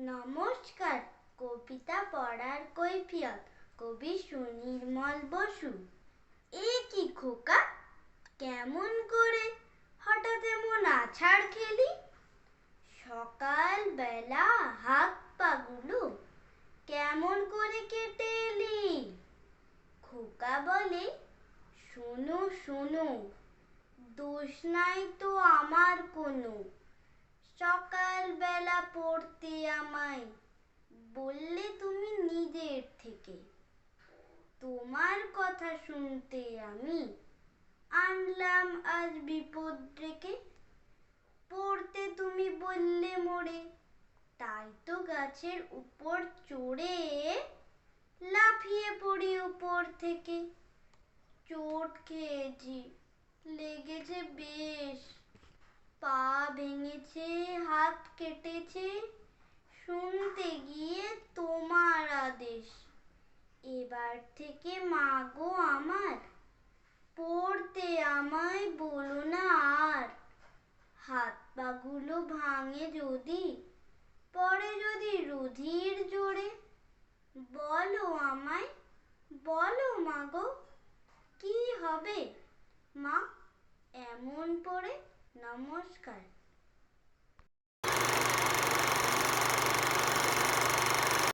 নমস্কার, কবিতা পড়ার কৈফিয়ত, কবি সুনির্মল বসু। এ কি খোকা? কেমন করে? হঠাৎ এমন আছাড় খেলি? সকাল বেলা হাত পাগুলো কেমন করে কেটে এলি? খোকা বলে, শোনো শোনো, দোষ নাই তো আমার কোনো। সকালবেলা পড়তে আমায় বললে তুমি নিজের থেকে। তোমার কথা শুনতে আমি আনলাম আজ বিপদ রেখে পড়তে তুমি বললে মোড়ে, তাই তো গাছের উপর চড়ে লাফিয়ে পড়ি উপর থেকে। চোট খেয়েছি, লেগেছে হাত কেটেছে, শুনতে গিয়ে তোমার আদেশ। এবার থেকে মাগো আমার, পড়তে আমায় বলো না আর। হাত পাগুলো ভাঙে যদি, পরে যদি রুধির জোরে, বলো আমায়, বলো মাগো, কি হবে? মা, এমন পড়ে নমস্কার।